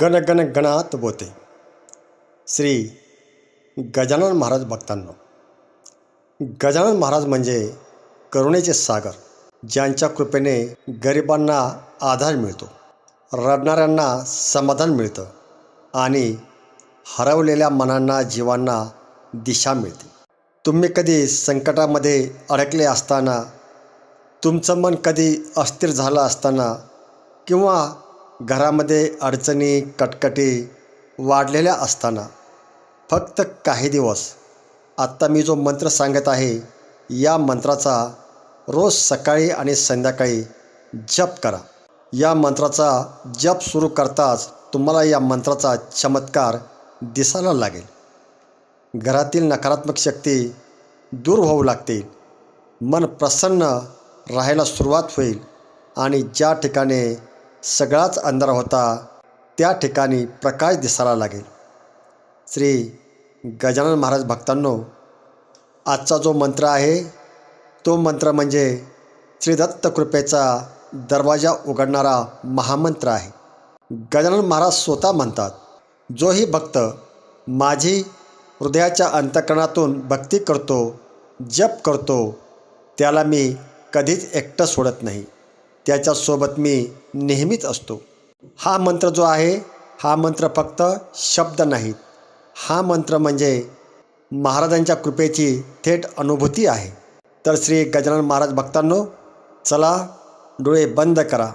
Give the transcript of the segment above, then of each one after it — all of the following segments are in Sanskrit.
गण गण गणात बोते. श्री गजानन महाराज भक्तांनो गजानन महाराज म्हणजे करुणेचे सागर ज्यांच्या कृपेने गरिबांना आधार मिळतो रडणाऱ्यांना समाधान मिळतं आणि हरवलेल्या मनांना जीवांना दिशा मिळते. तुम्ही कधी संकटामध्ये अडकले असताना तुमचं मन कधी अस्थिर झालं असताना किंवा घरामध्ये अडचणी कटकटी वाढलेल्या असताना फक्त काही दिवस आत्ता मी जो मंत्र सांगत आहे या मंत्राचा रोज सकाळी आणि संध्याकाळी जप करा. या मंत्राचा जप सुरू करताच तुम्हाला या मंत्राचा चमत्कार दिसायला लागेल. घरातील नकारात्मक शक्ती दूर होऊ लागतील मन प्रसन्न राहायला सुरुवात होईल आणि ज्या ठिकाणी सगळाच अंधार होता. त्या ठिकाणी प्रकाश दिसायला लागेल. श्री गजानन महाराज भक्तांनो आजचा जो मंत्र आहे तो मंत्र म्हणजे श्री दत्त कृपेचा दरवाजा उघडणारा महामंत्र आहे. गजानन महाराज स्वतः म्हणतात जोही भक्त माझी हृदयाच्या अंतकरणातून भक्ती करतो जप करतो त्याला मी कधीच एकटं सोडत नाही. त्याच्यासोबत मी नेहमीच असतो. हा मंत्र जो आहे हा मंत्र फक्त शब्द नाहीत हा मंत्र म्हणजे महाराजांच्या कृपेची थेट अनुभूती आहे. तर श्री गजानन महाराज भक्तांनो चला डोळे बंद करा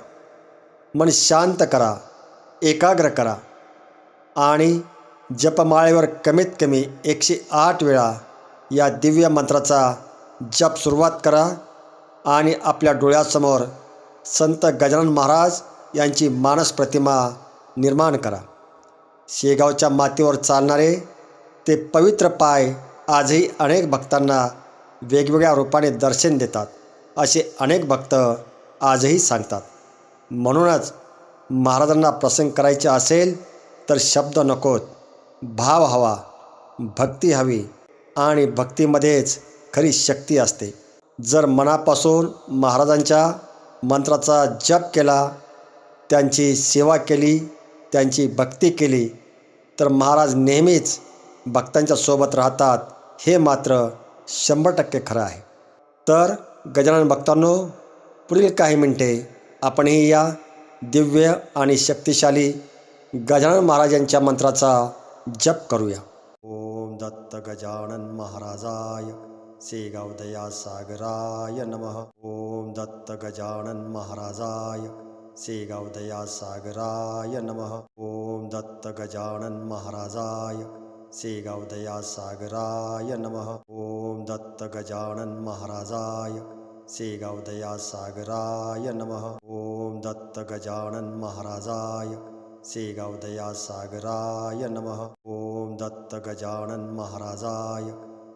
मन शांत करा एकाग्र करा आणि जपमाळेवर कमीत कमी एकशे आठ वेळा या दिव्य मंत्राचा जप सुरुवात करा आणि आपल्या डोळ्यासमोर संत गजानन महाराज यांची मानस प्रतिमा निर्माण करा. शेगावच्या मातीवर चालणारे ते पवित्र पाय आजही अनेक भक्तांना वेगवेगळ्या रूपाने दर्शन देतात असे अनेक भक्त आजही सांगतात. म्हणूनच महाराजांना प्रसंग करायचे असेल तर शब्द नकोत भाव हवा भक्ती हवी आणि भक्तीमध्येच खरी शक्ती असते. जर मनापासून महाराजांच्या मंत्राचा जप केला त्यांची सेवा केली त्यांची भक्ती केली. तर महाराज नेहमीच भक्तांच्या सोबत राहतात हे मात्र शंभर टक्के खरं आहे. तर गजानन भक्तांनो पुढील काही मिनटे आपणही या दिव्य आणि शक्तिशाली गजानन महाराजांच्या मंत्राचा जप करूया. ओम दत्त गजानन महाराजाय. सेगावदया सागराय नमः। ओम दत्त गजानन महाराजाय सेगावदया सागराय नमः। ओम दत्त गजानन महाराजाय सेगावदया सागराय नमः। ओम दत्त गजानन महाराजाय सेगावदया सागराय नमः। ओम दत्त गजानन महाराजाय सेगावदया सागराय नमः। ओम दत्त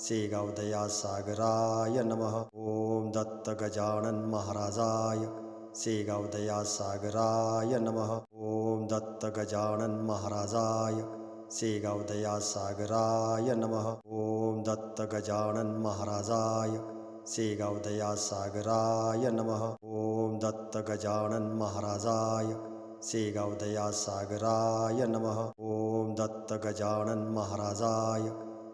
गजानन सागराय नमः ओम दत्त गजानन नमः। ओम दत्त गजानन नमः। ॐ महाराजाय। श्रीगौदयासागराय नमः। ॐ महाराजाय। श्रीगौदयासागराय नमः। ॐ दत्तगजानन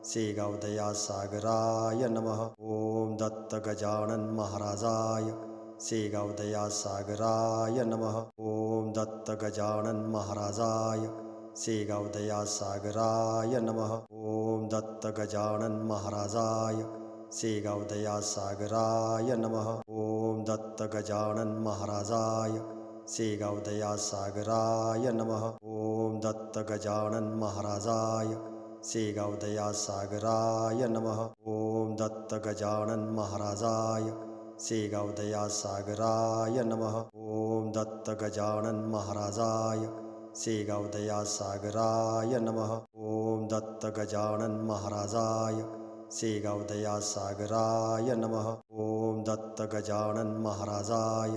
श्रीगौदयासागराय नमः। ॐ दत्तगजानन महाराजाय। श्रीगौदयासागराय नमः। ॐ दत्तगजानन महाराजाय। श्रीगौदयासागराय नमः। ॐ दत्तगजानन महाराजाय। श्रीगौदयासागराय नमः। ॐ दत्तगजानन महाराजाय। श्रीगौदयासागराय नमः। ॐ दत्तगजानन महाराजाय श्रीगौदयासागराय नमः। ॐ दत्तगजानन महाराजाय श्रीगौदयासागराय नमः। ॐ दत्तगजानन महाराजाय श्रीगौदयासागराय नमः। ॐ दत्तगजानन महाराजाय श्रीगौदयासागराय नमः। ॐ दत्तगजानन महाराजाय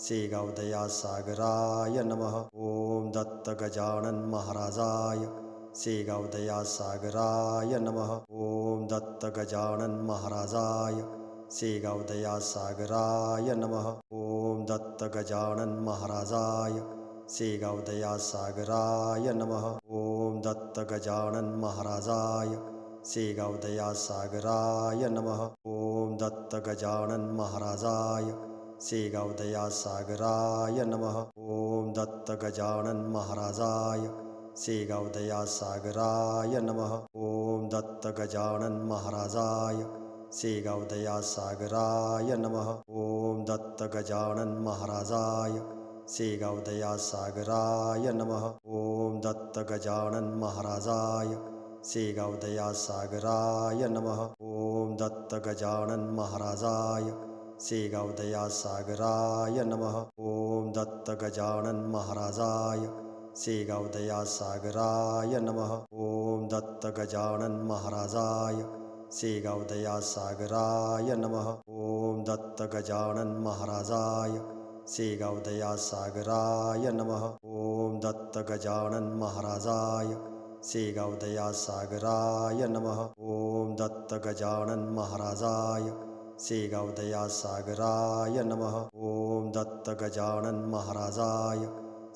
श्रीगौदयासागराय नमः। ॐ दत्तगजानन महाराजाय श्रीगौदयासागराय नमः। ॐ महाराजाय श्रीगौदयासागराय नमः। ॐ महाराजाय श्रीगौदयासागराय नमः। ॐ महाराजाय श्रीगौदयासागराय नमः। ॐ महाराजाय श्रीगौदयासागराय नमः। ॐ दत्तगजानन श्रीगौदयासागराय नमः। ॐ दत्तगजानन महाराजाय। नमः। ॐ दत्तगजानन महाराजाय। नमः। ॐ दत्तगजानन महाराजाय। नमः। ॐ दत्तगजानन महाराजाय। नमः। ॐ दत्तगजानन महाराजाय श्रीगौदयासागराय नमः। ॐ दत्तगजानन महाराजाय श्रीगौदयासागराय नमः। ॐ दत्तगजानन महाराजाय श्रीगौदयासागराय नमः। ॐ दत्तगजानन महाराजाय श्रीगौदयासागराय नमः। ॐ दत्तगजानन महाराजाय श्रीगौदयासागराय नमः। ॐ दत्तगजानन महाराजाय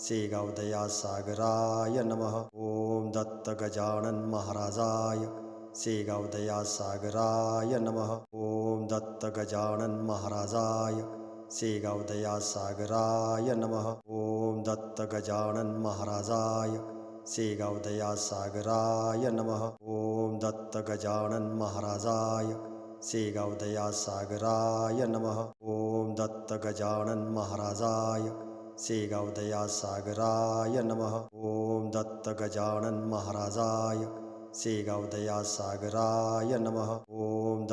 श्रीगौदयासागराय नमः। ॐ दत्तगजानन महाराजाय श्रीगौदयासागराय नमः। ॐ दत्तगजानन महाराजाय श्रीगौदयासागराय नमः। ॐ दत्तगजानन महाराजाय श्रीगौदयासागराय नमः। ॐ महाराजाय श्रीगौदयासागराय नमः। ॐ महाराजाय श्रीगौदयासागराय नमः। ॐ दत्तगजानन महाराजाय श्रीगौदयासागराय नमः। ॐ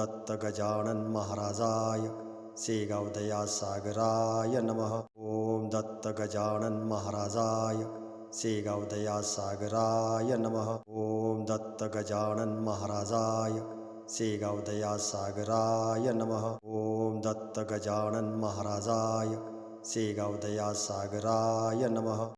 महाराजाय श्रीगौदयासागराय नमः। ॐ महाराजाय श्रीगौदयासागराय नमः। ॐ महाराजाय श्रीगौदयासागराय नमः। ॐ दत्तगजानन महाराजाय श्रीगौदयासागराय नमः